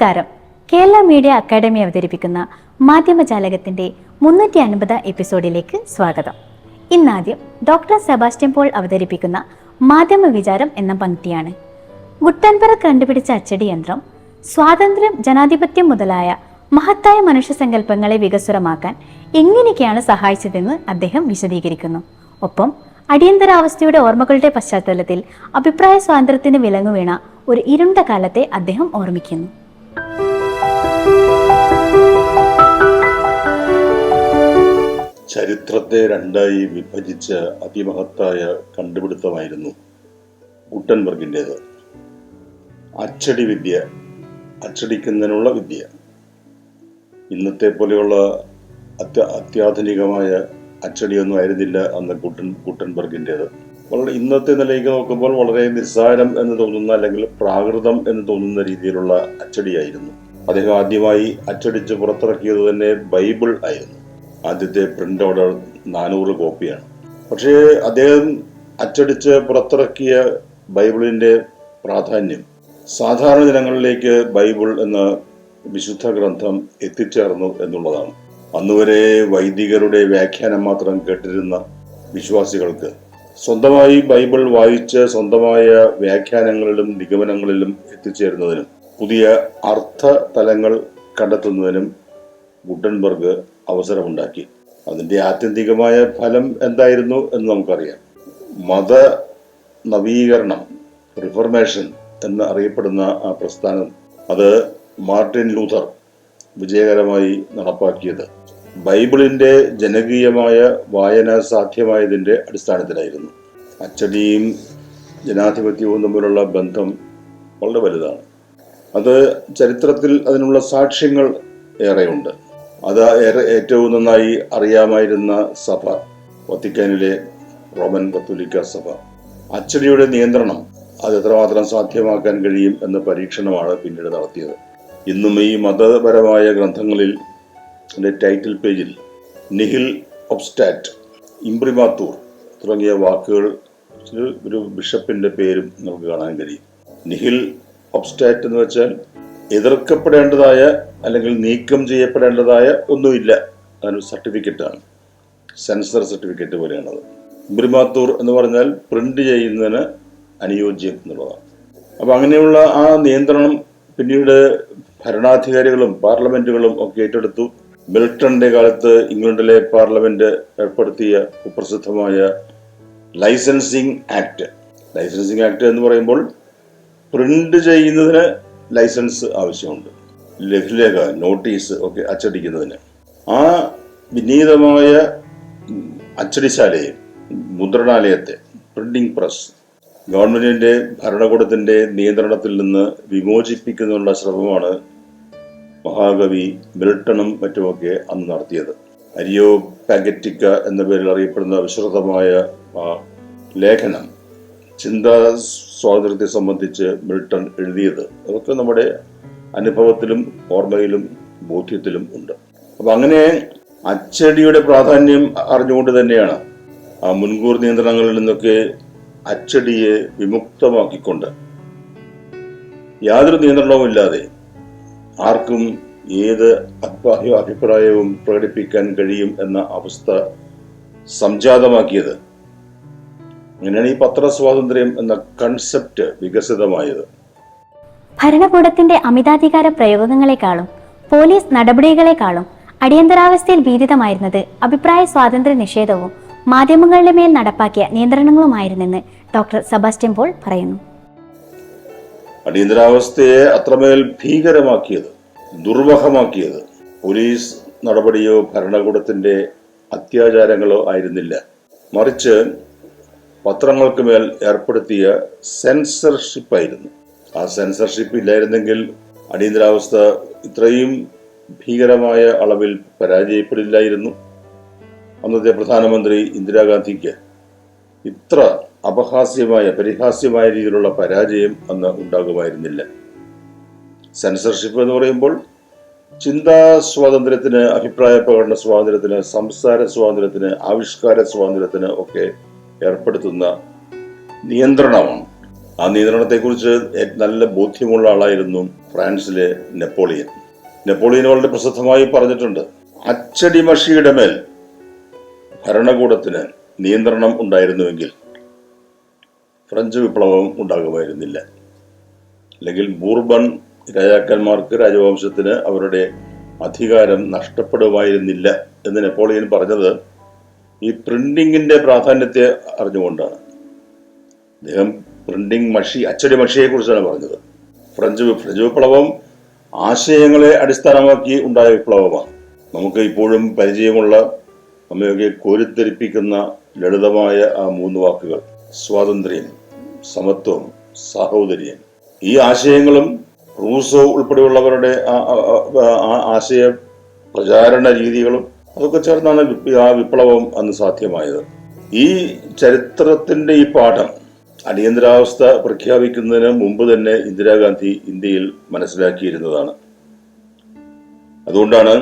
നമസ്കാരം. Kerala media academy അവതരിപ്പിക്കുന്ന മാധ്യമജാലകത്തിന്റെ മുന്നൂറ്റി അൻപത് എപ്പിസോഡിലേക്ക് സ്വാഗതം. ഇന്നാദ്യം ഡോക്ടർ സെബാസ്റ്റ്യൻ പോൾ അവതരിപ്പിക്കുന്ന മാധ്യമ വിചാരം എന്ന പങ്ക്തിയാണ്. ഗുട്ടൻപറ കണ്ടുപിടിച്ച അച്ചടി യന്ത്രം സ്വാതന്ത്ര്യം ജനാധിപത്യം മുതലായ മഹത്തായ മനുഷ്യ സങ്കല്പങ്ങളെ വികസ്വരമാക്കാൻ എങ്ങനെയൊക്കെയാണ് സഹായിച്ചതെന്ന് അദ്ദേഹം വിശദീകരിക്കുന്നു. ഒപ്പം അടിയന്തരാവസ്ഥയുടെ ഓർമ്മകളുടെ പശ്ചാത്തലത്തിൽ അഭിപ്രായ സ്വാതന്ത്ര്യത്തിന് വിലങ്ങുവീണ ഒരു ഇരുണ്ട കാലത്തെ അദ്ദേഹം ഓർമ്മിക്കുന്നു. ചരിത്രത്തെ രണ്ടായി വിഭജിച്ച അതിമഹത്തായ കണ്ടുപിടുത്തമായിരുന്നു ഗുട്ടൻബർഗിന്റേത്. അച്ചടി വിദ്യ അച്ചടിക്കുന്നതിനുള്ള വിദ്യ. ഇന്നത്തെ പോലെയുള്ള അത്യ അത്യാധുനികമായ അച്ചടിയൊന്നും ആയിരുന്നില്ല അന്ന് ഗുട്ടൻ ഗുട്ടൻബർഗിന്റേത്. വളരെ ഇന്നത്തെ നിലയ്ക്ക് നോക്കുമ്പോൾ വളരെ നിസ്സാരം എന്ന് തോന്നുന്ന അല്ലെങ്കിൽ പ്രാകൃതം എന്ന് തോന്നുന്ന രീതിയിലുള്ള അച്ചടിയായിരുന്നു. അദ്ദേഹം ആദ്യമായി അച്ചടിച്ച് പുറത്തിറക്കിയത് തന്നെ ബൈബിൾ ആയിരുന്നു. ആദ്യത്തെ പ്രിന്റ് ഓർഡർ നാനൂറ് കോപ്പിയാണ്. പക്ഷേ അദ്ദേഹം അച്ചടിച്ച് പുറത്തിറക്കിയ ബൈബിളിന്റെ പ്രാധാന്യം സാധാരണ ജനങ്ങളിലേക്ക് ബൈബിൾ എന്ന വിശുദ്ധ ഗ്രന്ഥം എത്തിച്ചേർന്നു എന്നുള്ളതാണ്. അന്നുവരെ വൈദികരുടെ വ്യാഖ്യാനം മാത്രം കേട്ടിരുന്ന വിശ്വാസികൾക്ക് സ്വന്തമായി ബൈബിൾ വായിച്ച് സ്വന്തമായ വ്യാഖ്യാനങ്ങളിലും നിഗമനങ്ങളിലും എത്തിച്ചേരുന്നതിനും പുതിയ അർത്ഥ തലങ്ങൾ കണ്ടെത്തുന്നതിനും ഗുട്ടൻബർഗ് അവസരമുണ്ടാക്കി. അതിന്റെ ആത്യന്തികമായ ഫലം എന്തായിരുന്നു എന്ന് നമുക്കറിയാം. മത നവീകരണം റിഫർമേഷൻ എന്ന് അറിയപ്പെടുന്ന ആ പ്രസ്ഥാനം അത് മാർട്ടിൻ ലൂഥർ വിജയകരമായി നടപ്പാക്കിയത്. ബൈബിളിന്റെ ജനകീയമായ വായന സാധ്യമായതിന്റെ അടിസ്ഥാനത്തിലായിരുന്നു. അച്ചടിയും ജനാധിപത്യവും തമ്മിലുള്ള ബന്ധം വളരെ വലുതാണ്. അത് ചരിത്രത്തിൽ അതിനുള്ള സാക്ഷ്യങ്ങൾ ഏറെയുണ്ട്. അത് ഏറെ ഏറ്റവും നന്നായി അറിയാമായിരുന്ന സഭ വത്തിക്കാനിലെ റോമൻ കത്തോലിക്ക സഭ. അച്ചടിയുടെ നിയന്ത്രണം അത് എത്രമാത്രം സാധ്യമാക്കാൻ കഴിയും എന്ന പരീക്ഷണമാണ് പിന്നീട് നടത്തിയത്. ഇന്നും ഈ മതപരമായ ഗ്രന്ഥങ്ങളിൽ എന്റെ ടൈറ്റിൽ പേജിൽ നിഹിൽ ഒബ്സ്റ്റാറ്റ് ഇംബ്രിമാത്തൂർ തുടങ്ങിയ വാക്കുകൾ ഒരു- ബിഷപ്പിന്റെ പേരും നമുക്ക് കാണാൻ കഴിയും. നിഹിൽ ഒബ്സ്റ്റാറ്റ് എന്ന് വെച്ചാൽ എതിർക്കപ്പെടേണ്ടതായ അല്ലെങ്കിൽ നീക്കം ചെയ്യപ്പെടേണ്ടതായ ഒന്നുമില്ല. അതൊരു സർട്ടിഫിക്കറ്റാണ് സെൻസർ സർട്ടിഫിക്കറ്റ് പോലെയാണത്. ബ്രിമാത്തൂർ എന്ന് പറഞ്ഞാൽ പ്രിന്റ് ചെയ്യുന്നതിന് അനുയോജ്യം എന്നുള്ളതാണ്. അപ്പൊ അങ്ങനെയുള്ള ആ നിയന്ത്രണം പിന്നീട് ഭരണാധികാരികളും പാർലമെന്റുകളും ഒക്കെ ഏറ്റെടുത്തു. മിൽട്ടന്റെ കാലത്ത് ഇംഗ്ലണ്ടിലെ പാർലമെന്റ് ഏർപ്പെടുത്തിയ കുപ്രസിദ്ധമായ ലൈസൻസിങ് ആക്ട്. ലൈസൻസിങ് ആക്ട് എന്ന് പറയുമ്പോൾ പ്രിന്റ് ചെയ്യുന്നതിന് ലൈസൻസ് ആവശ്യമുണ്ട്. ലഘുലേഖ നോട്ടീസ് ഒക്കെ അച്ചടിക്കുന്നതിന്. ആ വിനീതമായ അച്ചടിശാലയെ മുദ്രണാലയത്തെ പ്രിന്റിംഗ് പ്രസ് ഗവൺമെന്റിന്റെ ഭരണകൂടത്തിന്റെ നിയന്ത്രണത്തിൽ നിന്ന് വിമോചിപ്പിക്കുന്നതിനുള്ള ശ്രമമാണ് മഹാകവി മിൽട്ടണും മറ്റുമൊക്കെ അന്ന് നടത്തിയത്. അരിയോ പാഗറ്റിക്ക എന്ന പേരിൽ അറിയപ്പെടുന്ന വിശ്രുതമായ ലേഖനം ചിന്താ സ്വാതന്ത്ര്യത്തെ സംബന്ധിച്ച് മിൽട്ടൺ എഴുതിയത്. അതൊക്കെ നമ്മുടെ അനുഭവത്തിലും ഓർമ്മയിലും ബോധ്യത്തിലും ഉണ്ട്. അപ്പൊ അങ്ങനെ അച്ചടിയുടെ പ്രാധാന്യം അറിഞ്ഞുകൊണ്ട് തന്നെയാണ് ആ മുൻകൂർ നിയന്ത്രണങ്ങളിൽ നിന്നൊക്കെ അച്ചടിയെ വിമുക്തമാക്കിക്കൊണ്ട് യാതൊരു നിയന്ത്രണവുമില്ലാതെ ആർക്കും ഏത് അഭിപ്രായ അഭിപ്രായവും പ്രകടിപ്പിക്കാൻ കഴിയും എന്ന അവസ്ഥ സംജാതമാക്കിയത് അങ്ങനെയാണ് ഈ പത്രസ്വാതന്ത്ര്യം എന്ന കൺസെപ്റ്റ് വികസിതമായത്. ഭരണകൂടത്തിന്റെ അമിതാധികാര പ്രയോഗങ്ങളെക്കാളും പോലീസ് നടപടികളെക്കാളും അടിയന്തരാവസ്ഥയിൽ ഭീതിതമായിരുന്നത് അഭിപ്രായ സ്വാതന്ത്ര്യ നിഷേധവും മാധ്യമങ്ങളുടെ മേൽ നടപ്പാക്കിയ നിയന്ത്രണങ്ങളുമായിരുന്നെന്ന് ഡോക്ടർ സെബാസ്റ്റ്യൻ പോൾ പറയുന്നു. അടിയന്തരാവസ്ഥയെ അത്രമേൽ ഭീകരമാക്കിയത് ദുർവഹമാക്കിയത് പോലീസ് നടപടിയോ ഭരണകൂടത്തിന്റെ അത്യാചാരങ്ങളോ ആയിരുന്നില്ല. മറിച്ച് പത്രങ്ങൾക്ക് മേൽ ഏർപ്പെടുത്തിയ സെൻസർഷിപ്പ് ആയിരുന്നു. ആ സെൻസർഷിപ്പ് ഇല്ലായിരുന്നെങ്കിൽ അടിയന്തരാവസ്ഥ ഇത്രയും ഭീകരമായ അളവിൽ പരാജയപ്പെടില്ലായിരുന്നു. അന്നത്തെ പ്രധാനമന്ത്രി ഇന്ദിരാഗാന്ധിക്ക് ഇത്ര അപഹാസ്യമായ പരിഹാസ്യമായ രീതിയിലുള്ള പരാജയം അന്ന് ഉണ്ടാകുമായിരുന്നില്ല. സെൻസർഷിപ്പ് എന്ന് പറയുമ്പോൾ ചിന്താ സ്വാതന്ത്ര്യത്തിന് അഭിപ്രായ പ്രകടന സ്വാതന്ത്ര്യത്തിന് സംസാര സ്വാതന്ത്ര്യത്തിന് ആവിഷ്കാര സ്വാതന്ത്ര്യത്തിന് ഒക്കെ ഏർപ്പെടുത്തുന്ന നിയന്ത്രണമാണ്. ആ നിയന്ത്രണത്തെക്കുറിച്ച് നല്ല ബോധ്യമുള്ള ആളായിരുന്നു ഫ്രാൻസിലെ നെപ്പോളിയൻ. നെപ്പോളിയൻ വളരെ പ്രസിദ്ധമായി പറഞ്ഞിട്ടുണ്ട് അച്ചടി മഷിയുടെ മേൽ ഭരണകൂടത്തിന് നിയന്ത്രണം ഉണ്ടായിരുന്നുവെങ്കിൽ ഫ്രഞ്ച് വിപ്ലവം ഉണ്ടാകുമായിരുന്നില്ല. അല്ലെങ്കിൽ ബൂർബൺ രാജാക്കന്മാർക്ക് രാജവംശത്തിന് അവരുടെ അധികാരം നഷ്ടപ്പെടുമായിരുന്നില്ല എന്ന് നെപ്പോളിയൻ പറഞ്ഞത് ഈ പ്രിന്റിങ്ങിന്റെ പ്രാധാന്യത്തെ അറിഞ്ഞുകൊണ്ടാണ്. അദ്ദേഹം പ്രിന്റിംഗ് മഷി അച്ചടി മഷിയെ കുറിച്ചാണ് പറഞ്ഞത്. ഫ്രഞ്ച് ഫ്രഞ്ച് വിപ്ലവം ആശയങ്ങളെ അടിസ്ഥാനമാക്കി ഉണ്ടായ വിപ്ലവമാണ്. നമുക്ക് ഇപ്പോഴും പരിചയമുള്ള നമ്മയൊക്കെ കോരിത്തെരിപ്പിക്കുന്ന ലളിതമായ ആ മൂന്ന് വാക്കുകൾ. സ്വാതന്ത്ര്യം സമത്വം സാഹോദര്യം. ഈ ആശയങ്ങളും റൂസോ ഉൾപ്പെടെയുള്ളവരുടെ ആശയ പ്രചാരണ രീതികളും അതൊക്കെ ചേർന്നാണ് ആ വിപ്ലവം അന്ന് സാധ്യമായത്. ഈ ചരിത്രത്തിന്റെ ഈ പാഠം അടിയന്തരാവസ്ഥ പ്രഖ്യാപിക്കുന്നതിന് മുമ്പ് തന്നെ ഇന്ദിരാഗാന്ധി ഇന്ത്യയിൽ മനസ്സിലാക്കിയിരുന്നതാണ്. അതുകൊണ്ടാണ്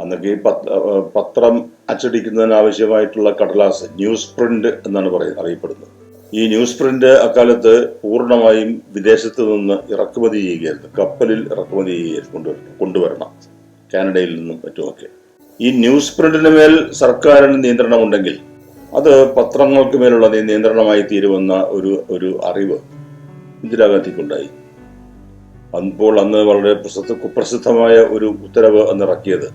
അന്നൊക്കെ ഈ പത്ര പത്രം അച്ചടിക്കുന്നതിന് ആവശ്യമായിട്ടുള്ള കടലാസ് ന്യൂസ് പ്രിന്റ് എന്നാണ് പറയുന്നത് അറിയപ്പെടുന്നത്. ഈ ന്യൂസ് പ്രിന്റ് അക്കാലത്ത് പൂർണമായും വിദേശത്ത് നിന്ന് ഇറക്കുമതി ചെയ്യുകയായിരുന്നു. കപ്പലിൽ ഇറക്കുമതി ചെയ്യുകയായിരുന്നു കൊണ്ടുവരണം. കാനഡയിൽ നിന്നും മറ്റുമൊക്കെ. ഈ ന്യൂസ് പ്രിന്റിന് മേൽ സർക്കാരിന് നിയന്ത്രണമുണ്ടെങ്കിൽ അത് പത്രങ്ങൾക്ക് മേലുള്ള നിയ- നിയന്ത്രണമായി തീരുമെന്ന ഒരു ഒരു അറിവ് ഇന്ദിരാഗാന്ധിക്കുണ്ടായി അപ്പോൾ അന്ന് വളരെ പ്രസിദ്ധ കുപ്രസിദ്ധമായ ഒരു ഉത്തരവ് അന്ന് ഇറക്കിയത്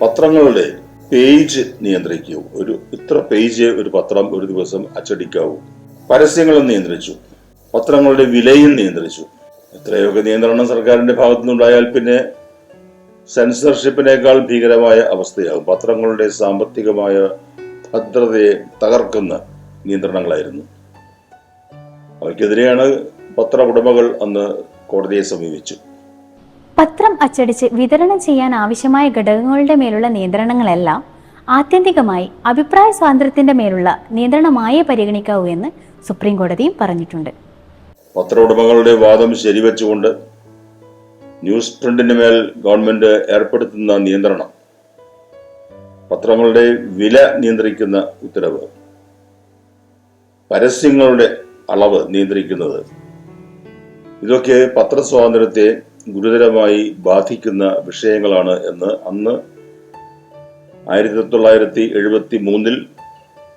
പത്രങ്ങളുടെ പേജ് നിയന്ത്രിക്കൂ. ഒരു ഇത്ര പേജ് ഒരു പത്രം ഒരു ദിവസം അച്ചടിക്കാവൂ. പരസ്യങ്ങളും നിയന്ത്രിച്ചു. പത്രങ്ങളുടെ വിലയും നിയന്ത്രിച്ചു. എത്രയൊക്കെ നിയന്ത്രണം സർക്കാരിന്റെ ഭാഗത്തുനിന്നുണ്ടായാൽ പിന്നെ സെൻസർഷിപ്പിനേക്കാൾ ഭീകരമായ അവസ്ഥയാകും. പത്രങ്ങളുടെ സാമ്പത്തികമായ ഭദ്രതയെ തകർക്കുന്ന നിയന്ത്രണങ്ങളായിരുന്നു. അവയ്ക്കെതിരെയാണ് പത്ര ഉടമകൾ അന്ന് കോടതിയെ സമീപിച്ചു. പത്രം അച്ചടിച്ച് വിതരണം ചെയ്യാൻ ആവശ്യമായ ഘടകങ്ങളുടെ മേലുള്ള നിയന്ത്രണങ്ങളെല്ലാം ആത്യന്തികമായി അഭിപ്രായ സ്വാതന്ത്ര്യത്തിന്റെ മേലുള്ള നിയന്ത്രണമായേ പരിഗണിക്കാവൂ എന്ന് സുപ്രീം കോടതിയും പറഞ്ഞിട്ടുണ്ട്. പത്ര ഉടമകളുടെ വാദം ശരിവെച്ചുകൊണ്ട് ന്യൂസ് പ്രിന്റിന് മേൽ ഗവൺമെന്റ് ഏർപ്പെടുത്തുന്ന നിയന്ത്രണം. പത്രങ്ങളുടെ വില നിയന്ത്രിക്കുന്ന ഉത്തരവ്. പരസ്യങ്ങളുടെ അളവ് നിയന്ത്രിക്കുന്നത്. ഇതൊക്കെ പത്രസ്വാതന്ത്ര്യത്തെ ഗുരുതരമായി ബാധിക്കുന്ന വിഷയങ്ങളാണ് എന്ന് അന്ന് ആയിരത്തി തൊള്ളായിരത്തി എഴുപത്തി മൂന്നിൽ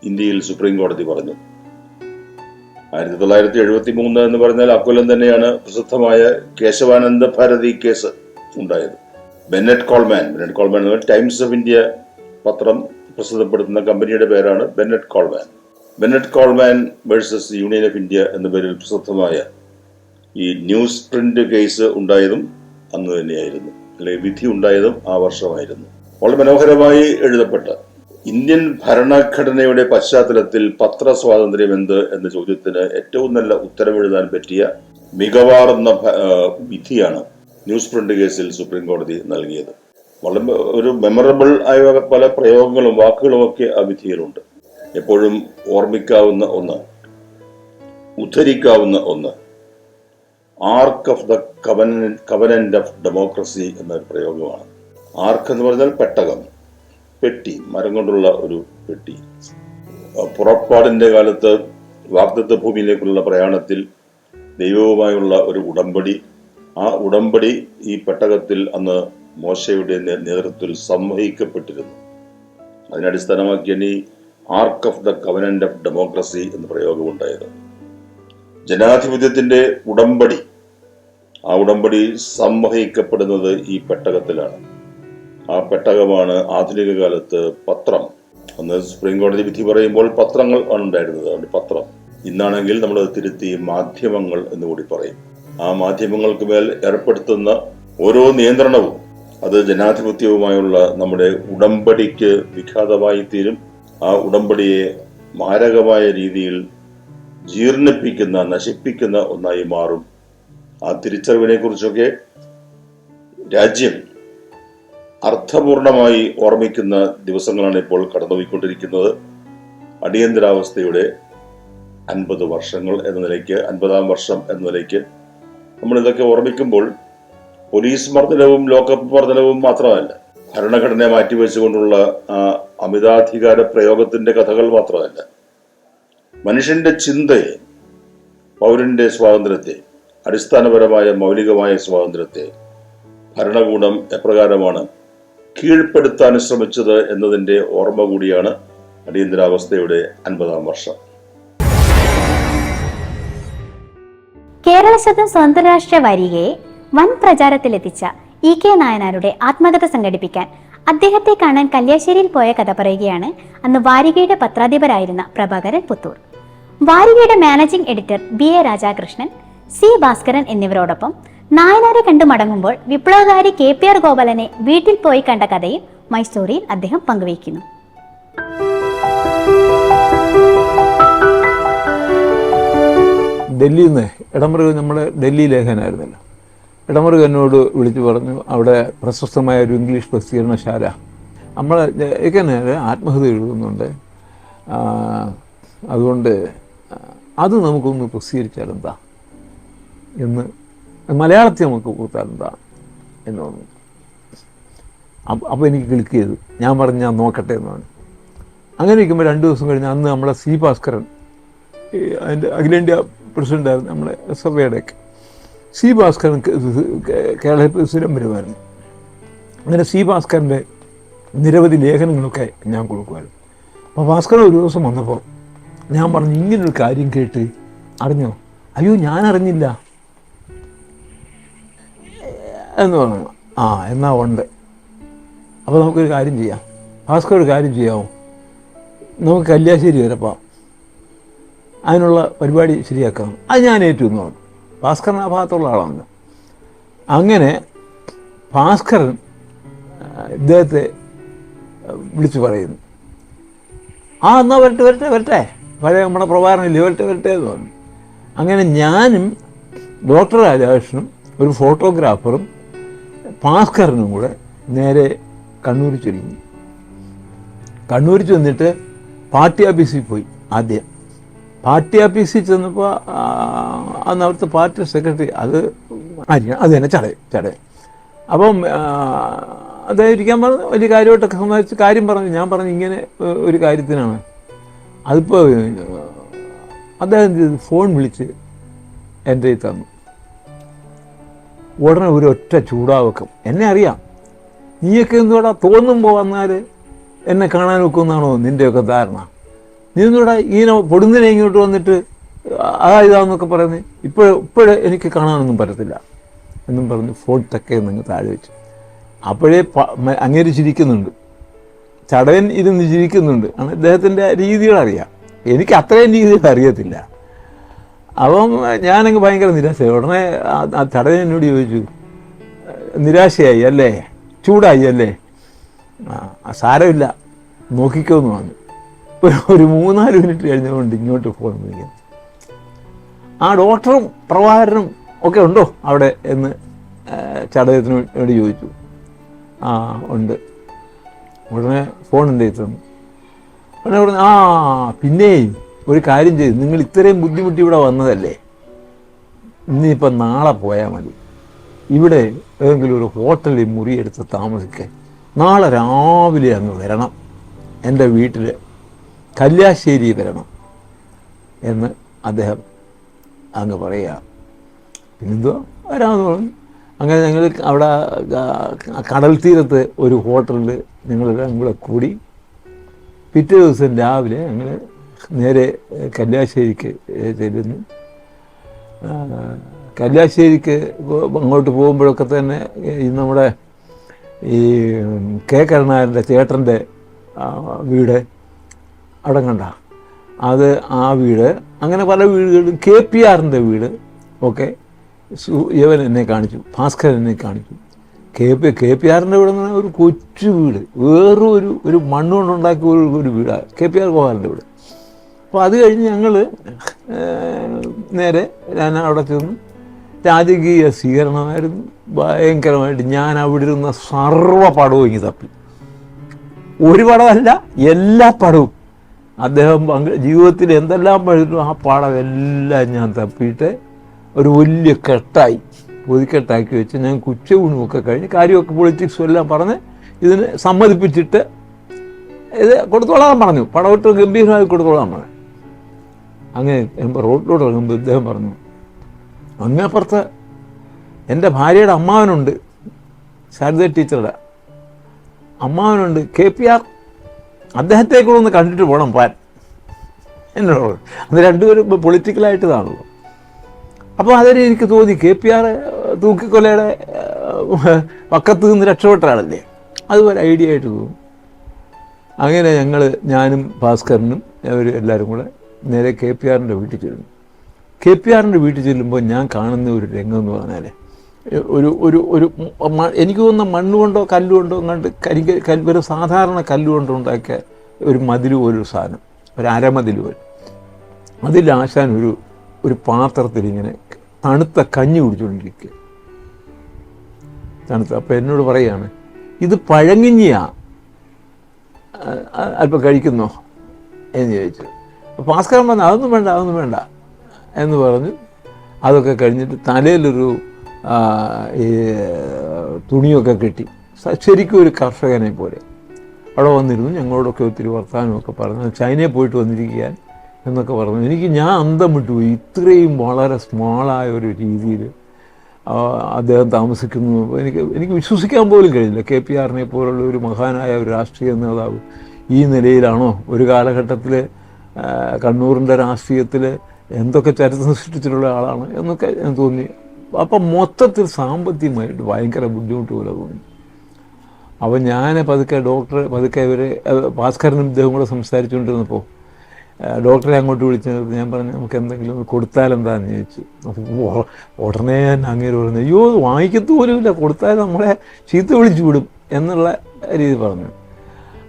ഇന്ത്യയിൽ സുപ്രീം കോടതി പറഞ്ഞു. ആയിരത്തി തൊള്ളായിരത്തി എഴുപത്തി മൂന്ന് എന്ന് പറഞ്ഞാൽ അക്കൊല്ലം തന്നെയാണ് പ്രസിദ്ധമായ കേശവാനന്ദ ഭാരതി കേസ് ഉണ്ടായത്. ബെന്നറ്റ് കോൾമാൻ ബെന്നറ്റ് കോൾമാൻ എന്ന് ടൈംസ് ഓഫ് ഇന്ത്യ പത്രം പ്രസിദ്ധപ്പെടുത്തുന്ന കമ്പനിയുടെ പേരാണ് Bennett Coleman. Bennett Coleman versus Union of India എന്ന പേരിൽ പ്രസിദ്ധമായ ഈ ന്യൂസ് പ്രിന്റ് കേസ് ഉണ്ടായതും അന്ന് തന്നെയായിരുന്നു. അല്ലെങ്കിൽ വിധി ഉണ്ടായതും ആ വർഷമായിരുന്നു. വളരെ മനോഹരമായി എഴുതപ്പെട്ട ഇന്ത്യൻ ഭരണഘടനയുടെ പശ്ചാത്തലത്തിൽ പത്രസ്വാതന്ത്ര്യം എന്ത് എന്ന ചോദ്യത്തിന് ഏറ്റവും നല്ല ഉത്തരവെഴുതാൻ പറ്റിയ മികവാർന്ന വിധിയാണ് ന്യൂസ് പ്രിന്റ് കേസിൽ സുപ്രീം കോടതി നൽകിയത്. വളരെ ഒരു മെമ്മറബിൾ ആയ പല പ്രയോഗങ്ങളും വാക്കുകളും ഒക്കെ ആ വിധിയിലുണ്ട്. എപ്പോഴും ഓർമ്മിക്കാവുന്ന ഒന്ന് ഉദ്ധരിക്കാവുന്ന ഒന്ന് arc of the covenant of democracy എന്നൊരു പ്രയോഗമാണ്. ആർക്ക് എന്ന് പറഞ്ഞാൽ പെട്ടകം. പെട്ടി മരം കൊണ്ടുള്ള ഒരു പെട്ടി. പുറപ്പാടിന്റെ കാലത്ത് വാഗ്ദത്ത ഭൂമിയിലേക്കുള്ള പ്രയാണത്തിൽ ദൈവവുമായുള്ള ഒരു ഉടമ്പടി ആ ഉടമ്പടി ഈ പെട്ടകത്തിൽ അന്ന് മോശയുടെ നേതൃത്വത്തിൽ സംവഹിക്കപ്പെട്ടിരുന്നു. അതിനടിസ്ഥാനമാക്കിയാണ് ഈ arc of the covenant of democracy എന്ന പ്രയോഗമുണ്ടായത് ജനാധിപത്യത്തിന്റെ ഉടമ്പടി ആ ഉടമ്പടി സംവഹിക്കപ്പെടുന്നത് ഈ പെട്ടകത്തിലാണ്. ആ പെട്ടകമാണ് ആധുനിക കാലത്ത് പത്രം. അന്ന് സുപ്രീം കോടതി വിധി പറയുമ്പോൾ പത്രങ്ങൾ ആണ് ഉണ്ടായിരുന്നത് അതുകൊണ്ട് പത്രം. ഇന്നാണെങ്കിൽ നമ്മൾ തിരുത്തി മാധ്യമങ്ങൾ എന്ന് കൂടി പറയും. ആ മാധ്യമങ്ങൾക്ക് മേൽ ഏർപ്പെടുത്തുന്ന ഓരോ നിയന്ത്രണവും അത് ജനാധിപത്യവുമായുള്ള നമ്മുടെ ഉടമ്പടിക്ക് വിഘാതമായി തീരും. ആ ഉടമ്പടിയെ മാരകമായ രീതിയിൽ ജീർണിപ്പിക്കുന്ന നശിപ്പിക്കുന്ന ഒന്നായി മാറും. ആ തിരിച്ചറിവിനെ കുറിച്ചൊക്കെ രാജ്യം അർത്ഥപൂർണമായി ഓർമ്മിക്കുന്ന ദിവസങ്ങളാണ് ഇപ്പോൾ കടന്നുപോയിക്കൊണ്ടിരിക്കുന്നത്. അടിയന്തരാവസ്ഥയുടെ അൻപത് വർഷങ്ങൾ എന്ന നിലയ്ക്ക് അൻപതാം വർഷം എന്ന നിലയ്ക്ക് നമ്മൾ ഇതൊക്കെ ഓർമ്മിക്കുമ്പോൾ പോലീസ് മർദ്ദനവും ലോക്കപ്പ് മർദ്ദനവും മാത്രമല്ല ഭരണഘടനയെ മാറ്റിവെച്ചുകൊണ്ടുള്ള അമിതാധികാര പ്രയോഗത്തിന്റെ കഥകൾ മാത്രമല്ല മനുഷ്യന്റെ ചിന്തയെ പൗരന്റെ സ്വാതന്ത്ര്യത്തെ അടിസ്ഥാനപരമായ മൗലികമായ സ്വാതന്ത്ര്യത്തെ ഭരണകൂടം എപ്രകാരമാണ് കീഴ്പ്പെടുത്താൻ ശ്രമിച്ചത് എന്നതിന്റെ ഓർമ്മ കൂടിയാണ് അടിയന്തരാവസ്ഥയുടെ അൻപതാം വർഷം. കേരള ശബ്ദം സ്വതന്ത്ര രാഷ്ട്ര വാരികയെ വൻ പ്രചാരത്തിലെത്തിച്ച ഇ കെ നായനാരുടെ ആത്മകഥ സംഘടിപ്പിക്കാൻ അദ്ദേഹത്തെ കാണാൻ കല്യാശ്ശേരിയിൽ പോയ കഥ പറയുകയാണ് അന്ന് വാരികയുടെ പത്രാധിപരായിരുന്ന Prabhakaran Puthur. വാരികയുടെ managing editor B A Rajakrishnan C Bhaskaran എന്നിവരോടൊപ്പം നായനാരെ കണ്ടു മടങ്ങുമ്പോൾ വിപ്ലവകാരി കെ പി ആർ ഗോപാലനെ വീട്ടിൽ പോയി കണ്ട കഥയും മൈ സ്റ്റോറിയിൽ അദ്ദേഹം പങ്കുവയ്ക്കുന്നു. ഡൽഹിയിൽ നിന്ന് ഇടമറുക നമ്മുടെ ഡൽഹി ലേഖനായിരുന്നല്ലോ ഇടമറുക എന്നോട് വിളിച്ചു പറഞ്ഞു അവിടെ പ്രശസ്തമായ ഒരു ഇംഗ്ലീഷ് പ്രസിദ്ധീകരണശാല. നമ്മൾ ഇങ്ങനെ ആത്മഹത്യ എഴുതുന്നുണ്ട്? അതുകൊണ്ട് അത് നമുക്കൊന്ന് പ്രസിദ്ധീകരിച്ചാൽ എന്താ എന്ന് മലയാളത്തിൽ നമുക്ക് കൊടുത്താൽ എന്താ എന്ന് പറഞ്ഞു അപ്പോൾ എനിക്ക് ക്ലിക്ക് ചെയ്തു. ഞാൻ പറഞ്ഞ് ഞാൻ നോക്കട്ടെ എന്ന് പറഞ്ഞു. അങ്ങനെ ഇരിക്കുമ്പോൾ രണ്ട് ദിവസം കഴിഞ്ഞ് അന്ന് നമ്മളെ സി ഭാസ്കരൻ അതിന്റെ അഖിലേന്ത്യാ പ്രസിഡന്റായിരുന്നു എഫ് ഐയുടെയൊക്കെ സി ഭാസ്കരൻ കേരള സ്ഥിരം വരുമായിരുന്നു. അങ്ങനെ സി ഭാസ്കരന്റെ നിരവധി ലേഖനങ്ങളൊക്കെ ഞാൻ കൊടുക്കുമായിരുന്നു. അപ്പോൾ ഭാസ്കരൻ ഒരു ദിവസം വന്നപ്പോൾ ഞാൻ പറഞ്ഞു ഇങ്ങനൊരു കാര്യം കേട്ട് അറിഞ്ഞോ? അയ്യോ ഞാൻ അറിഞ്ഞില്ല. എന്ന് പറഞ്ഞു. ആ എന്നാ ഉണ്ട്. അപ്പോൾ നമുക്കൊരു കാര്യം ചെയ്യാം. ഭാസ്കർ ഒരു കാര്യം ചെയ്യാമോ നമുക്ക് കല്യാശ്ശേരി വരെ പോവാം. അതിനുള്ള പരിപാടി ശരിയാക്കാം. അത് ഞാൻ ഏറ്റു എന്ന് പറഞ്ഞു ഭാസ്കരൻ ആ ഭാഗത്തുള്ള ആളാണല്ലോ. അങ്ങനെ ഭാസ്കരൻ ഇദ്ദേഹത്തെ വിളിച്ചു പറയുന്നു. ആ എന്നാൽ വരട്ടെ വരട്ടെ വരട്ടെ. പഴയ നമ്മുടെ പ്രഭാകരനില്ലേ വരട്ടെ വരട്ടെ എന്ന് പറഞ്ഞു. അങ്ങനെ ഞാനും ഡോക്ടർ രാജകൃഷ്ണനും ഒരു ഫോട്ടോഗ്രാഫറും ഭാസ്കരനും കൂടെ നേരെ കണ്ണൂർ ചൊരിഞ്ഞു. കണ്ണൂർ ചെന്നിട്ട് പാർട്ടി ഓഫീസിൽ പോയി ആദ്യം. പാർട്ടി ഓഫീസിൽ ചെന്നപ്പോൾ അന്ന് അവിടുത്തെ പാർട്ടി സെക്രട്ടറി അത് ആയിരിക്കണം. അത് തന്നെ ചടയ ചട. അപ്പം അദ്ദേഹം ഇരിക്കാൻ പറഞ്ഞു വലിയ കാര്യമായിട്ടൊക്കെ സംബന്ധിച്ച് കാര്യം പറഞ്ഞു. ഞാൻ പറഞ്ഞു ഇങ്ങനെ ഒരു കാര്യത്തിനാണ്. അതിപ്പോൾ അദ്ദേഹം ഫോൺ വിളിച്ച് എന്റെ തന്നു. ഉടനെ ഒരു ഒറ്റ ചൂടാവെക്കും. എന്നെ അറിയാം. നീയൊക്കെ എന്തുവാടാ തോന്നുമ്പോൾ വന്നാൽ എന്നെ കാണാൻ വെക്കുമെന്നാണോ നിന്റെയൊക്കെ ധാരണ? നീ എന്തുവാടാ ഇങ്ങനെ പൊടുന്നിനെ ഇങ്ങോട്ട് വന്നിട്ട് ആ ഇതാന്നൊക്കെ പറയുന്നത് ഇപ്പോഴും ഇപ്പോഴും എനിക്ക് കാണാനൊന്നും പറ്റത്തില്ല എന്നും പറഞ്ഞ് ഫോൺ തക്കെ നിങ്ങൾ താഴെ വെച്ചു. അപ്പോഴേ അങ്ങേര് ചിരിക്കുന്നുണ്ട്. ചടയൻ ഇരുന്ന് ചിരിക്കുന്നുണ്ട്. ആണ് അദ്ദേഹത്തിന്റെ രീതികൾ അറിയാം എനിക്ക് അത്രയും രീതികൾ അറിയത്തില്ല. അപ്പം ഞാനങ്ങ് ഭയങ്കര നിരാശയായി. ഉടനെ ആ- തടയൻ എന്നോട് ചോദിച്ചു നിരാശയായി അല്ലേ? ചൂടായി അല്ലേ? ആ സാരമില്ല. നോക്കിക്കോന്ന് പറഞ്ഞു. ഒരു- മൂന്നാൽ മിനിറ്റ് കഴിഞ്ഞുകൊണ്ട് ഇങ്ങോട്ട് ഫോൺ വിളിക്കുന്നു. ആ ഡോക്ടറും പ്രവാഹരനും ഒക്കെ ഉണ്ടോ അവിടെ? എന്ന് ചടയത്തിന് വേണ്ടി ചോദിച്ചു. ആ ഉണ്ട്. ഉടനെ ഫോൺ എന്ത് ചെയ്തു? ഉടനെ പറഞ്ഞു ആ പിന്നെ ഒരു കാര്യം ചെയ്തു നിങ്ങൾ ഇത്രയും ബുദ്ധിമുട്ടി ഇവിടെ വന്നതല്ലേ? ഇന്നിപ്പം നാളെ പോയാൽ മതി. ഇവിടെ ഏതെങ്കിലും ഒരു ഹോട്ടലിൽ മുറിയെടുത്ത് താമസിക്കാൻ നാളെ രാവിലെ അങ്ങ് വരണം. എന്റെ വീട്ടിൽ കല്യാശ്ശേരി വരണം എന്ന് അദ്ദേഹം അങ്ങ് പറയുക പിന്നെന്തോ വരാമെന്ന് പറഞ്ഞു. അങ്ങനെ ഞങ്ങൾ അവിടെ കടൽ തീരത്ത് ഒരു ഹോട്ടലിൽ ഞങ്ങൾ കൂടെ കൂടി പിറ്റേ ദിവസം രാവിലെ ഞങ്ങൾ നേരെ കല്യാശ്ശേരിക്ക് ചെല്ലുന്നു. കല്യാശ്ശേരിക്ക് അങ്ങോട്ട് പോകുമ്പോഴൊക്കെ തന്നെ ഈ നമ്മുടെ ഈ കെ. കരുണാകരന്റെ ചേട്ടന്റെ വീട് അടങ്ങണ്ട. അത് ആ വീട് അങ്ങനെ പല വീടുകളും കെ. പി. ആറിന്റെ വീട് ഒക്കെ ഇവൻ എന്നെ കാണിച്ചു ഭാസ്കരൻ എന്നെ കാണിച്ചു. കെ. P K. പി. ആറിന്റെ വീട് എന്ന് പറഞ്ഞാൽ ഒരു കൊച്ചു വീട് വേറൊരു ഒരു ഒരു മണ്ണുകൊണ്ടുണ്ടാക്കിയ ഒരു ഒരു വീടാണ് കെ. പി. ആർ. ഗോപാലിന്റെ വീട്. അപ്പോൾ അത് കഴിഞ്ഞ് ഞങ്ങൾ നേരെ ഞാൻ അവിടെ ചെന്നു. രാജകീയ സ്വീകരണമായിരുന്നു. ഭയങ്കരമായിട്ട് ഞാൻ അവിടെ ഇരുന്ന സർവ പടവും ഇങ്ങനെ തപ്പി. ഒരു പടമല്ല എല്ലാ പടവും. അദ്ദേഹം പങ്ക് ജീവിതത്തിൽ എന്തെല്ലാം പഴുന്നു ആ പടം എല്ലാം ഞാൻ തപ്പിയിട്ട് ഒരു വലിയ കെട്ടായി. പൊതിക്കെട്ടാക്കി വെച്ച് ഞാൻ കുച്ചയൂണുമൊക്കെ കഴിഞ്ഞ് കാര്യമൊക്കെ പൊളിറ്റിക്സും എല്ലാം പറഞ്ഞ് ഇതിനെ സമ്മതിപ്പിച്ചിട്ട് ഇത് കൊടുത്തോളാൻ പറഞ്ഞു. പടവിട്ട് ഗംഭീരമായി കൊടുത്തോളാൻ പറഞ്ഞു. അങ്ങനെ റോഡിലൂടെ ഇറങ്ങുമ്പോൾ ഇദ്ദേഹം പറഞ്ഞു അങ്ങേപ്പുറത്ത് എന്റെ ഭാര്യയുടെ അമ്മാവനുണ്ട് ശാരദ ടീച്ചറുടെ. അമ്മാവനുണ്ട് കെ പി ആർ അദ്ദേഹത്തെ കൂടെ ഒന്ന് കണ്ടിട്ട് പോകണം പാൻ എന്നോട്. അത് രണ്ടുപേരും ഇപ്പോൾ പൊളിറ്റിക്കലായിട്ടതാണല്ലോ അപ്പോൾ അതിന് എനിക്ക് തോന്നി കെ പി ആർ തൂക്കിക്കൊലയുടെ പക്കത്ത് നിന്ന് രക്ഷപ്പെട്ട ആളല്ലേ അതുപോലെ ഐഡിയ ആയിട്ട് തോന്നും. അങ്ങനെ ഞങ്ങൾ ഞാനും ഭാസ്കരനും അവർ എല്ലാവരും കൂടെ നേരെ കെ പി ആറിന്റെ വീട്ടിൽ ചെല്ലുന്നു. കെ പി ആറിന്റെ വീട്ടിൽ ചെല്ലുമ്പോൾ ഞാൻ കാണുന്ന ഒരു രംഗം എന്ന് പറഞ്ഞാൽ ഒരു ഒരു ഒരു എനിക്ക് തോന്നുന്ന മണ്ണുകൊണ്ടോ കല്ലുകൊണ്ടോ കണ്ട് കരിക്ക് കല്ല് ഒരു സാധാരണ കല്ലുകൊണ്ടോ ഉണ്ടാക്കിയ ഒരു മതിൽ പോലൊരു സാധനം ഒരു അരമതിൽ പോലെ. അതിൽ ആശാൻ ഒരു ഒരു പാത്രത്തിൽ ഇങ്ങനെ തണുത്ത കഞ്ഞി കുടിച്ചുകൊണ്ടിരിക്കുക. തണുത്ത അപ്പോൾ എന്നോട് പറയുകയാണ് ഇത് പഴങ്ങിഞ്ഞിയാ? അല്പം കഴിക്കുന്നോ? എന്ന് ചോദിച്ചു. ഭാസ്കരൻ പറഞ്ഞു അതൊന്നും വേണ്ട അതൊന്നും വേണ്ട. എന്ന് പറഞ്ഞു. അതൊക്കെ കഴിഞ്ഞിട്ട് തലയിലൊരു ഈ തുണിയൊക്കെ കിട്ടി. ശരിക്കും ഒരു കർഷകനെ പോലെ. അവിടെ വന്നിരുന്നു. ഞങ്ങളോടൊക്കെ ഒത്തിരി വർത്തമാനമൊക്കെ പറഞ്ഞു. ചൈനയിൽ പോയിട്ട് വന്നിരിക്കാൻ എന്നൊക്കെ പറഞ്ഞു. എനിക്ക് ഞാൻ അന്തം വിട്ടുപോയി ഇത്രയും വളരെ സ്മാളായ ഒരു രീതിയിൽ അദ്ദേഹം താമസിക്കുന്നു. എനിക്ക് എനിക്ക് വിശ്വസിക്കാൻ പോലും കഴിഞ്ഞില്ല. കെ പി ആറിനെ പോലുള്ള ഒരു മഹാനായ ഒരു രാഷ്ട്രീയ നേതാവ് ഈ നിലയിലാണോ? ഒരു കാലഘട്ടത്തിൽ കണ്ണൂരിന്റെ രാഷ്ട്രീയത്തിൽ എന്തൊക്കെ ചരിത്രം സൃഷ്ടിച്ചിട്ടുള്ള ആളാണ് എന്നൊക്കെ എനിക്ക് തോന്നി. അപ്പം മൊത്തത്തിൽ സാമ്പത്തികമായിട്ട് ഭയങ്കര ബുദ്ധിമുട്ട് പോലെ തോന്നി. അപ്പോൾ ഞാൻ പതുക്കെ ഡോക്ടറെ പതുക്കെ ഇവർ ഭാസ്കരനും ഇദ്ദേഹം കൂടെ സംസാരിച്ചുകൊണ്ടിരുന്നപ്പോൾ ഡോക്ടറെ അങ്ങോട്ട് വിളിച്ച് ഞാൻ പറഞ്ഞു നമുക്ക് എന്തെങ്കിലും കൊടുത്താൽ എന്താന്ന് ചോദിച്ചു. ഉടനെ ഞാൻ അങ്ങനെ പറഞ്ഞു അയ്യോ വാങ്ങിക്കത്ത് കൊടുത്താൽ നമ്മളെ ചീത്ത വിളിച്ചു വിടും എന്നുള്ള രീതി പറഞ്ഞു.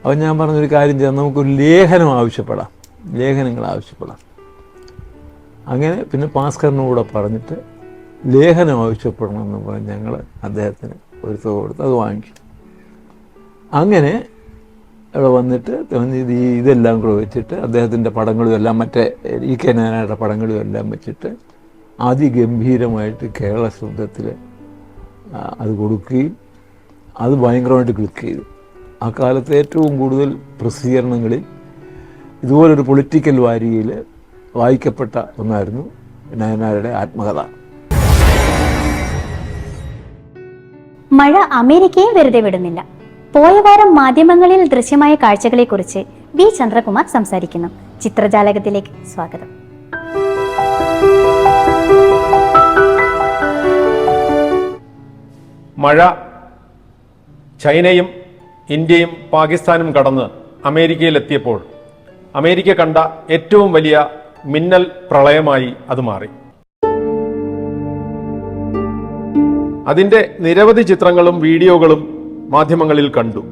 അപ്പോൾ ഞാൻ പറഞ്ഞൊരു കാര്യം ചെയ്യാം നമുക്കൊരു ലേഖനം ആവശ്യപ്പെടാം. ലേഖനങ്ങൾ ആവശ്യപ്പെടാം. അങ്ങനെ പിന്നെ ഭാസ്കറിനോട് പറഞ്ഞിട്ട് ലേഖനം ആവശ്യപ്പെടണമെന്ന് പറഞ്ഞ് ഞങ്ങൾ അദ്ദേഹത്തിന് ഒരു തുക കൊടുത്ത് അത് വാങ്ങിച്ചു. അങ്ങനെ ഇവിടെ വന്നിട്ട് ഈ ഇതെല്ലാം കൂടെ വെച്ചിട്ട് അദ്ദേഹത്തിന്റെ പടങ്ങളും എല്ലാം മറ്റേ ഇ കെ നാരായണയുടെ പടങ്ങളും എല്ലാം വെച്ചിട്ട് അതിഗംഭീരമായിട്ട് കേരള ശബ്ദത്തിൽ അത് കൊടുക്കുകയും അത് ഭയങ്കരമായിട്ട് ക്ലിക്ക് ചെയ്തു. ആ കാലത്ത് ഏറ്റവും കൂടുതൽ പ്രസിദ്ധീകരണങ്ങളിൽ ഇതുപോലൊരു പൊളിറ്റിക്കൽ വാരിയിൽ വായിക്കപ്പെട്ട ഒന്നായിരുന്നു നയനാരുടെ ആത്മകഥ. മഴ അമേരിക്കയെ വെറുതെ വിടുന്നില്ല. പോയ വാരം മാധ്യമങ്ങളിൽ ദൃശ്യമായ കാഴ്ചകളെ കുറിച്ച് വി ചന്ദ്രകുമാർ സംസാരിക്കുന്നു. ചിത്രജാലകത്തിലേക്ക് സ്വാഗതം. മഴ ചൈനയും ഇന്ത്യയും പാകിസ്ഥാനും കടന്ന് അമേരിക്കയിലെത്തിയപ്പോൾ അമേരിക്ക കണ്ട ഏറ്റവും വലിയ മിന്നൽ പ്രളയമായി അത് മാറി. അതിന്റെ നിരവധി ചിത്രങ്ങളും വീഡിയോകളും മാധ്യമങ്ങളിൽ കണ്ടു.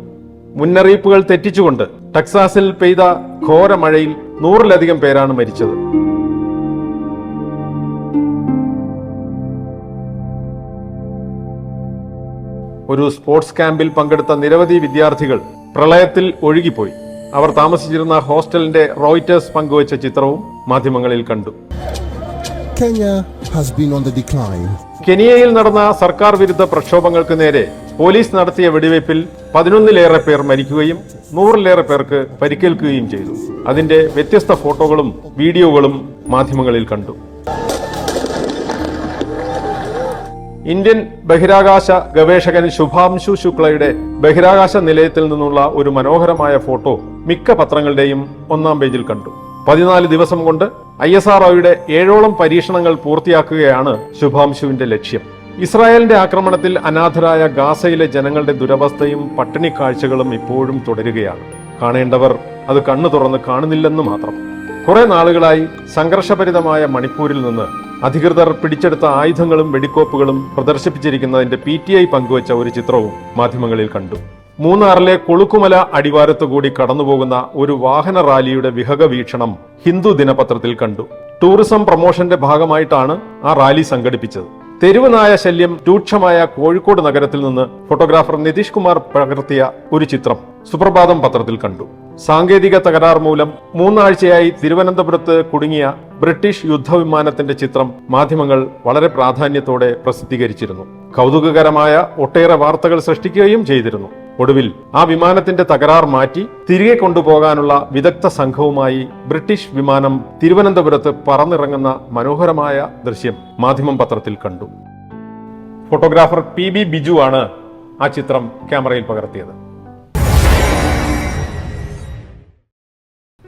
മുന്നറിയിപ്പുകൾ തെറ്റിച്ചുകൊണ്ട് ടെക്സാസിൽ പെയ്ത ഘോര മഴയിൽ നൂറിലധികം പേരാണ് മരിച്ചത്. ഒരു സ്പോർട്സ് ക്യാമ്പിൽ പങ്കെടുത്ത നിരവധി വിദ്യാർത്ഥികൾ പ്രളയത്തിൽ ഒഴുകിപ്പോയി. അവർ താമസിച്ചിരുന്ന ഹോസ്റ്റലിന്റെ റോയിറ്റേഴ്സ് പങ്കുവച്ച ചിത്രവും മാധ്യമങ്ങളിൽ കണ്ടു. കെനിയയിൽ നടന്ന സർക്കാർ വിരുദ്ധ പ്രക്ഷോഭങ്ങൾക്ക് നേരെ പോലീസ് നടത്തിയ വെടിവയ്പിൽ പതിനൊന്നിലേറെ പേർ മരിക്കുകയും നൂറിലേറെ പേർക്ക് പരിക്കേൽക്കുകയും ചെയ്തു. അതിന്റെ വ്യത്യസ്ത ഫോട്ടോകളും വീഡിയോകളും മാധ്യമങ്ങളിൽ കണ്ടു. ഇന്ത്യൻ ബഹിരാകാശ ഗവേഷകൻ ശുഭാംശു ശുക്ലയുടെ ബഹിരാകാശ നിലയത്തിൽ നിന്നുള്ള ഒരു മനോഹരമായ ഫോട്ടോ മിക്ക പത്രങ്ങളുടെയും ഒന്നാം പേജിൽ കണ്ടു. പതിനാല് ദിവസം കൊണ്ട് ഐ എസ് ആർ ഒയുടെ ഏഴോളം പരീക്ഷണങ്ങൾ പൂർത്തിയാക്കുകയാണ് ശുഭാംശുവിന്റെ ലക്ഷ്യം. ഇസ്രായേലിന്റെ ആക്രമണത്തിൽ അനാഥരായ ഗാസയിലെ ജനങ്ങളുടെ ദുരവസ്ഥയും പട്ടിണി കാഴ്ചകളും ഇപ്പോഴും തുടരുകയാണ്. കാണേണ്ടവർ അത് കണ്ണു തുറന്ന് കാണുന്നില്ലെന്ന് മാത്രം. കുറെ നാളുകളായി സംഘർഷഭരിതമായ മണിപ്പൂരിൽ നിന്ന് അധികൃതർ പിടിച്ചെടുത്ത ആയുധങ്ങളും വെടിക്കോപ്പുകളും പ്രദർശിപ്പിച്ചിരിക്കുന്നതിന്റെ പി ടി ഐ പങ്കുവച്ച ഒരു ചിത്രവും മാധ്യമങ്ങളിൽ കണ്ടു. മൂന്നാറിലെ കൊളുക്കുമല അടിവാരത്തുകൂടി കടന്നുപോകുന്ന ഒരു വാഹന റാലിയുടെ വിഹക വീക്ഷണം ഹിന്ദു ദിനപത്രത്തിൽ കണ്ടു. ടൂറിസം പ്രൊമോഷന്റെ ഭാഗമായിട്ടാണ് ആ റാലി സംഘടിപ്പിച്ചത്. തെരുവനായ ശല്യം രൂക്ഷമായ കോഴിക്കോട് നഗരത്തിൽ നിന്ന് ഫോട്ടോഗ്രാഫർ നിതീഷ് കുമാർ പകർത്തിയ ഒരു ചിത്രം. സുപ്രഭാതം പത്രത്തിൽ കണ്ടു. സാങ്കേതിക തകരാർ മൂലം മൂന്നാഴ്ചയായി തിരുവനന്തപുരത്ത് കുടുങ്ങിയ ബ്രിട്ടീഷ് യുദ്ധവിമാനത്തിന്റെ ചിത്രം മാധ്യമങ്ങൾ വളരെ പ്രാധാന്യത്തോടെ പ്രസിദ്ധീകരിച്ചിരുന്നു. കൗതുകകരമായ ഒട്ടേറെ വാർത്തകൾ സൃഷ്ടിക്കുകയും ചെയ്തിരുന്നു. ഒടുവിൽ ആ വിമാനത്തിന്റെ തകരാർ മാറ്റി തിരികെ കൊണ്ടുപോകാനുള്ള വിദഗ്ധ സംഘവുമായി ബ്രിട്ടീഷ് വിമാനം തിരുവനന്തപുരത്ത് പറന്നിറങ്ങുന്ന മനോഹരമായ ദൃശ്യം മാധ്യമം പത്രത്തിൽ കണ്ടു. ഫോട്ടോഗ്രാഫർ പി ബി ബിജു ആണ് ആ ചിത്രം ക്യാമറയിൽ പകർത്തിയത്.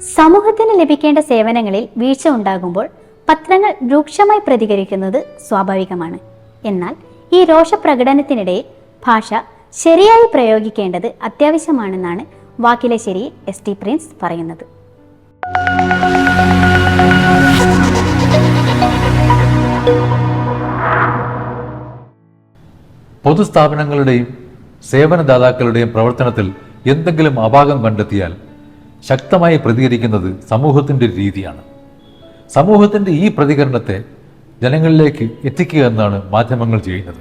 സമൂഹത്തിന് ലഭിക്കേണ്ട സേവനങ്ങളിൽ വീഴ്ച ഉണ്ടാകുമ്പോൾ പത്രങ്ങൾ രൂക്ഷമായി പ്രതികരിക്കുന്നത് സ്വാഭാവികമാണ്. എന്നാൽ ഈ രോഷപ്രകടനത്തിനിടെ ഭാഷ ശരിയായി പ്രയോഗിക്കേണ്ടത് അത്യാവശ്യമാണെന്നാണ് വാക്കിലെ ശരി എസ് ടി പ്രിൻസ് പറയുന്നത്. പൊതുസ്ഥാപനങ്ങളുടെയും സേവനദാതാക്കളുടെയും പ്രവർത്തനത്തിൽ എന്തെങ്കിലും അപാകം കണ്ടെത്തിയാൽ ശക്തമായി പ്രതികരിക്കുന്നത് സമൂഹത്തിന്റെ ഒരു രീതിയാണ്. സമൂഹത്തിന്റെ ഈ പ്രതികരണത്തെ ജനങ്ങളിലേക്ക് എത്തിക്കുക എന്നാണ് മാധ്യമങ്ങൾ ചെയ്യുന്നത്.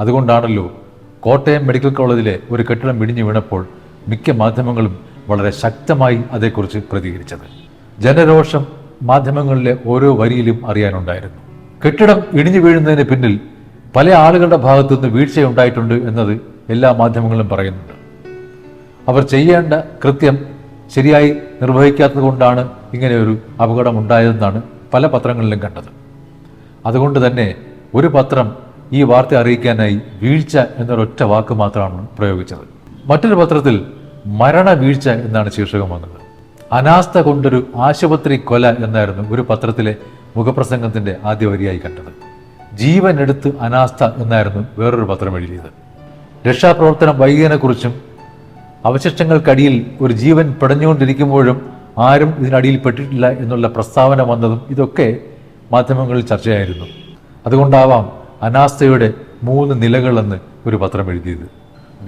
അതുകൊണ്ടാണല്ലോ കോട്ടയം മെഡിക്കൽ കോളേജിലെ ഒരു കെട്ടിടം ഇടിഞ്ഞു വീണപ്പോൾ മിക്ക മാധ്യമങ്ങളും വളരെ ശക്തമായി അതേക്കുറിച്ച് പ്രതികരിച്ചത്. ജനരോഷം മാധ്യമങ്ങളിലെ ഓരോ വരിയിലും അറിയാനുണ്ടായിരുന്നു. കെട്ടിടം ഇടിഞ്ഞു വീഴുന്നതിന് പിന്നിൽ പല ആളുകളുടെ ഭാഗത്തുനിന്ന് വീഴ്ചയുണ്ടായിട്ടുണ്ട് എന്നത് എല്ലാ മാധ്യമങ്ങളും പറയുന്നുണ്ട്. അവർ ചെയ്യേണ്ട കൃത്യം ശരിയായി നിർവഹിക്കാത്തത് കൊണ്ടാണ് ഇങ്ങനെ ഒരു അപകടം ഉണ്ടായതെന്നാണ് പല പത്രങ്ങളിലും കണ്ടത്. അതുകൊണ്ട് തന്നെ ഒരു പത്രം ഈ വാർത്ത അറിയിക്കാനായി വീഴ്ച എന്നൊരൊറ്റ വാക്ക് മാത്രമാണ് പ്രയോഗിച്ചത്. മറ്റൊരു പത്രത്തിൽ മരണ വീഴ്ച എന്നാണ് ശീർഷകം വന്നത്. അനാസ്ഥ കൊണ്ടൊരു ആശുപത്രി കൊല എന്നായിരുന്നു ഒരു പത്രത്തിലെ മുഖപ്രസംഗത്തിന്റെ ആദ്യ വരിയായി കണ്ടത്. ജീവനെടുത്ത് അനാസ്ഥ എന്നായിരുന്നു വേറൊരു പത്രം എഴുതിയത്. രക്ഷാപ്രവർത്തനം വൈകിയതിനെക്കുറിച്ചും അവശിഷ്ടങ്ങൾക്കടിയിൽ ഒരു ജീവൻ പിടഞ്ഞുകൊണ്ടിരിക്കുമ്പോഴും ആരും ഇതിനടിയിൽ പെട്ടിട്ടില്ല എന്നുള്ള പ്രസ്താവന വന്നതും ഇതൊക്കെ മാധ്യമങ്ങളിൽ ചർച്ചയായിരുന്നു. അതുകൊണ്ടാവാം അനാസ്ഥയുടെ മൂന്ന് നിലകളെന്ന് ഒരു പത്രം എഴുതിയത്.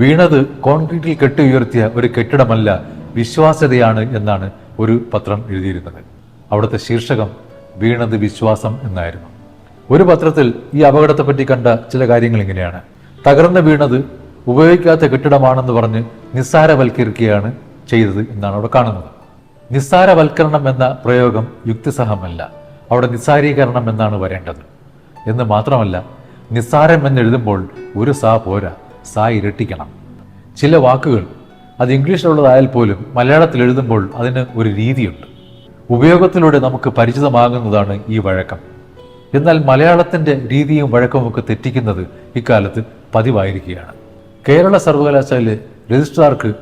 വീണത് കോൺക്രീറ്റിൽ കെട്ടി ഉയർത്തിയ ഒരു കെട്ടിടമല്ല വിശ്വാസ്യതയാണ് എന്നാണ് ഒരു പത്രം എഴുതിയിരുന്നത്. അവിടുത്തെ ശീർഷകം വീണത് വിശ്വാസം എന്നായിരുന്നു. ഒരു പത്രത്തിൽ ഈ അപകടത്തെപ്പറ്റി കണ്ട ചില കാര്യങ്ങൾ ഇങ്ങനെയാണ്. തകർന്നു വീണത് ഉപയോഗിക്കാത്ത കെട്ടിടമാണെന്ന് പറഞ്ഞ് നിസ്സാരവൽക്കരിക്കുകയാണ് ചെയ്തത് എന്നാണ് അവിടെ കാണുന്നത്. നിസ്സാരവൽക്കരണം എന്ന പ്രയോഗം യുക്തിസഹമല്ല. അവിടെ നിസ്സാരീകരണം എന്നാണ് വരേണ്ടത്. എന്ന് മാത്രമല്ല നിസ്സാരം എന്നെഴുതുമ്പോൾ ഒരു സാ പോരാ സാ ഇരട്ടിക്കണം. ചില വാക്കുകൾ അത് ഇംഗ്ലീഷിലുള്ളതായാൽ പോലും മലയാളത്തിൽ എഴുതുമ്പോൾ അതിന് ഒരു രീതിയുണ്ട്. ഉപയോഗത്തിലൂടെ നമുക്ക് പരിചിതമാകുന്നതാണ് ഈ വഴക്കം. എന്നാൽ മലയാളത്തിന്റെ രീതിയും വഴക്കവുമൊക്കെ തെറ്റിക്കുന്നത് ഇക്കാലത്ത് പതിവായിരിക്കുകയാണ്. കേരള സർവകലാശാലയിലെ രജിസ്ട്രാർക്ക്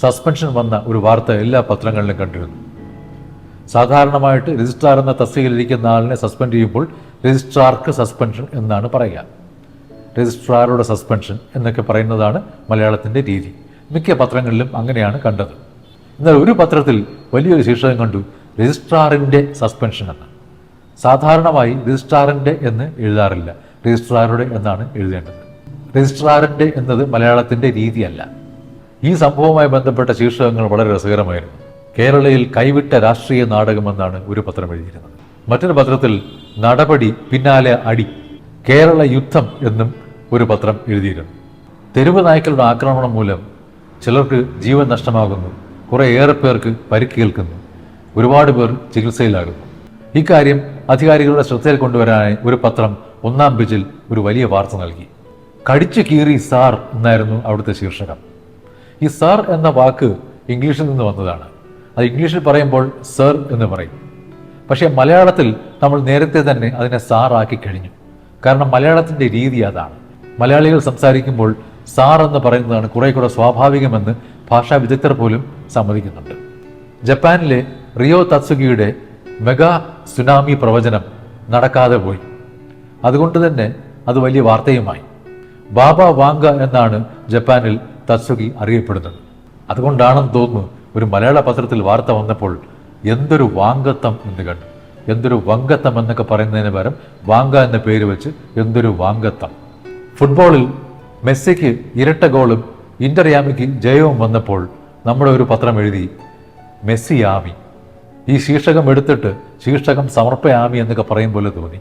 സസ്പെൻഷൻ വന്ന ഒരു വാർത്ത എല്ലാ പത്രങ്ങളിലും കണ്ടിരുന്നു. സാധാരണമായിട്ട് രജിസ്ട്രാർ എന്ന തസ്തികയിലിരിക്കുന്ന ആളിനെ സസ്പെൻഡ് ചെയ്യുമ്പോൾ രജിസ്ട്രാർക്ക് സസ്പെൻഷൻ എന്നാണ് പറയുക. രജിസ്ട്രാറുടെ സസ്പെൻഷൻ എന്നൊക്കെ പറയുന്നതാണ് മലയാളത്തിന്റെ രീതി. മിക്ക പത്രങ്ങളിലും അങ്ങനെയാണ് കണ്ടത്. എന്നാൽ ഒരു പത്രത്തിൽ വലിയൊരു ശീർഷകം കണ്ടു രജിസ്ട്രാറിന്റെ സസ്പെൻഷൻ എന്ന്. സാധാരണമായി രജിസ്ട്രാറിന്റെ എന്ന് എഴുതാറില്ല. രജിസ്ട്രാറുടെ എന്നാണ് എഴുതേണ്ടത്. രജിസ്ട്രാറിന്റെ എന്നത് മലയാളത്തിന്റെ രീതിയല്ല. ഈ സംഭവവുമായി ബന്ധപ്പെട്ട ശീർഷകങ്ങൾ വളരെ രസകരമായിരുന്നു. കേരളയിൽ കൈവിട്ട രാഷ്ട്രീയ നാടകമെന്നാണ് ഒരു പത്രം എഴുതിയിരുന്നത്. മറ്റൊരു പത്രത്തിൽ നടപടി പിന്നാലെ അടി കേരള യുദ്ധം എന്നും ഒരു പത്രം എഴുതിയിരുന്നു. തെരുവ് നായ്ക്കളുടെ ആക്രമണം മൂലം ചിലർക്ക് ജീവൻ നഷ്ടമാകുന്നു കുറേ ഏറെ പേർക്ക് പരിക്കേൽക്കുന്നു ഒരുപാട് പേർ ചികിത്സയിലാകുന്നു. ഇക്കാര്യം അധികാരികളുടെ ശ്രദ്ധയിൽ കൊണ്ടുവരാനായി ഒരു പത്രം ഒന്നാം പേജിൽ ഒരു വലിയ വാർത്ത നൽകി. കടിച്ചു കീറി സാർ എന്നായിരുന്നു അവിടുത്തെ ശീർഷകം. ഈ സാർ എന്ന വാക്ക് ഇംഗ്ലീഷിൽ നിന്ന് വന്നതാണ്. അത് ഇംഗ്ലീഷിൽ പറയുമ്പോൾ സർ എന്ന് പറയും. പക്ഷേ മലയാളത്തിൽ നമ്മൾ നേരത്തെ തന്നെ അതിനെ സാറാക്കി കഴിഞ്ഞു. കാരണം മലയാളത്തിന്റെ രീതി അതാണ്. മലയാളികൾ സംസാരിക്കുമ്പോൾ സാർ എന്ന് പറയുന്നതാണ് കുറെ കൂടെ സ്വാഭാവികമെന്ന് ഭാഷാ വിദഗ്ധർ പോലും സമ്മതിക്കുന്നുണ്ട്. ജപ്പാനിലെ റിയോ തത്സുഗിയുടെ മെഗാ സുനാമി പ്രവചനം നടക്കാതെ പോയി. അതുകൊണ്ട് തന്നെ അത് വലിയ വാർത്തയുമായി. ബാബ വാങ്ക എന്നാണ് ജപ്പാനിൽ തത്സുഗി അറിയപ്പെടുന്നത്. അതുകൊണ്ടാണെന്ന് തോന്നുന്നു ഒരു മലയാള പത്രത്തിൽ വാർത്ത വന്നപ്പോൾ എന്തൊരു വാങ്കത്തം എന്ന് കണ്ടു. എന്തൊരു വങ്കത്തം എന്നൊക്കെ പറയുന്നതിന് പകരം വാങ്ക എന്ന പേര് വെച്ച് എന്തൊരു വാങ്കത്തം. ഫുട്ബോളിൽ മെസ്സിക്ക് ഇരട്ട ഗോളും ഇന്റർയാമിക്ക് ജയവും വന്നപ്പോൾ നമ്മുടെ ഒരു പത്രം എഴുതി മെസ്സി ആമി. ഈ ശീർഷകം എടുത്തിട്ട് ശീർഷകം സമർപ്പയാമി എന്നൊക്കെ പറയും പോലെ തോന്നി.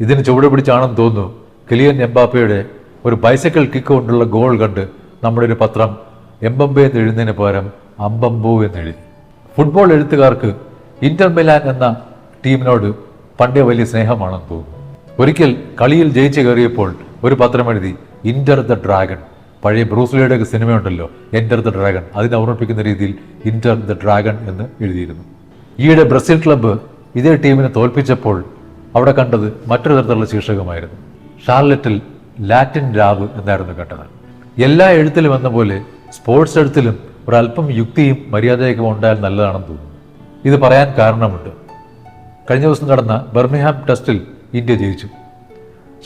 ഇതിന് ചുവട് പിടിച്ചാണെന്ന് തോന്നുന്നു കിലിയൻ എംബാപ്പയുടെ ഒരു ബൈസൈക്കിൾ കിക്ക് കൊണ്ടുള്ള ഗോൾ കണ്ട് നമ്മുടെ ഒരു പത്രം എംബംബെ എന്ന് എഴുതുന്നതിന് പകരം അമ്പംബു എന്ന് എഴുതി. ഫുട്ബോൾ എഴുത്തുകാർക്ക് ഇന്റർ മിലാൻ എന്ന ടീമിനോട് പണ്ടേ വലിയ സ്നേഹമാണെന്ന് തോന്നുന്നു. ഒരിക്കൽ കളിയിൽ ജയിച്ചു കയറിയപ്പോൾ ഒരു പത്രം എഴുതി ഇന്റർ ദ ഡ്രാഗൺ പഴയ ബ്രൂസ്ലിയുടെ ഒക്കെ സിനിമയുണ്ടല്ലോ എന്റർ ദ ഡ്രാഗൺ അതിനെ ഓർമ്മിപ്പിക്കുന്ന രീതിയിൽ ഇന്റർ ദ ഡ്രാഗൺ എന്ന് എഴുതിയിരുന്നു. ഈയിടെ ബ്രസീൽ ക്ലബ്ബ് ഇതേ ടീമിനെ തോൽപ്പിച്ചപ്പോൾ അവിടെ കണ്ടത് മറ്റൊരു തരത്തിലുള്ള ശീർഷകമായിരുന്നു. ഷാർലറ്റിൽ ലാറ്റിൻ രാവ് എന്നായിരുന്നു കേട്ടത്. എല്ലാ എഴുത്തിലും എന്ന പോലെ സ്പോർട്സ് എഴുത്തിലും ഒരല്പം യുക്തിയും മര്യാദയൊക്കെ ഉണ്ടായാൽ നല്ലതാണെന്ന് തോന്നുന്നു. ഇത് പറയാൻ കാരണമുണ്ട്. കഴിഞ്ഞ ദിവസം നടന്ന ബർമിഹാം ടെസ്റ്റിൽ ഇന്ത്യ ജയിച്ചു.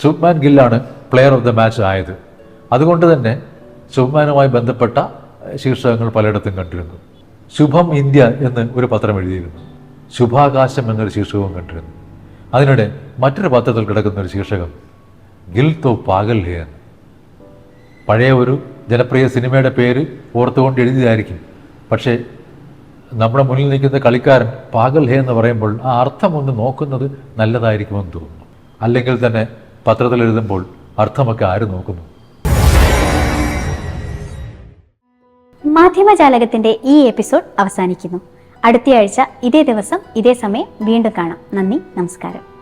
ശുഭ്മാൻ ഗില്ലാണ് പ്ലെയർ ഓഫ് ദ മാച്ച് ആയത്. അതുകൊണ്ട് തന്നെ ശുഭ്മാനുമായി ബന്ധപ്പെട്ട ശീർഷകങ്ങൾ പലയിടത്തും കണ്ടിരുന്നു. ശുഭം ഇന്ത്യ എന്ന് ഒരു പത്രം എഴുതിയിരുന്നു. ശുഭാകാശം എന്നൊരു ശീർഷകവും കണ്ടിരുന്നു. അതിനിടെ മറ്റൊരു പത്രത്തിൽ കിടക്കുന്ന ഒരു ശീർഷകം ഗിൽ തോ പാഗൽ ഹേ പഴയ ഒരു ജനപ്രിയ സിനിമയുടെ പേര് ഓർത്തുകൊണ്ട് എഴുതിയതായിരിക്കും. പക്ഷേ നമ്മുടെ മുന്നിൽ നിൽക്കുന്ന കളിക്കാരൻ പാഗൽ ഹേ എന്ന് പറയുമ്പോൾ ആ അർത്ഥം ഒന്ന് നോക്കുന്നത് നല്ലതായിരിക്കുമെന്ന് തോന്നുന്നു. അല്ലെങ്കിൽ തന്നെ പത്രത്തിൽ എഴുതുമ്പോൾ അർത്ഥമൊക്കെ ആര് നോക്കുന്നു? മാധ്യമജാലകത്തിന്റെ ഈ എപ്പിസോഡ് അവസാനിക്കുന്നു. അടുത്തയാഴ്ച ഇതേ ദിവസം ഇതേ സമയം വീണ്ടും കാണാം. നന്ദി നമസ്കാരം.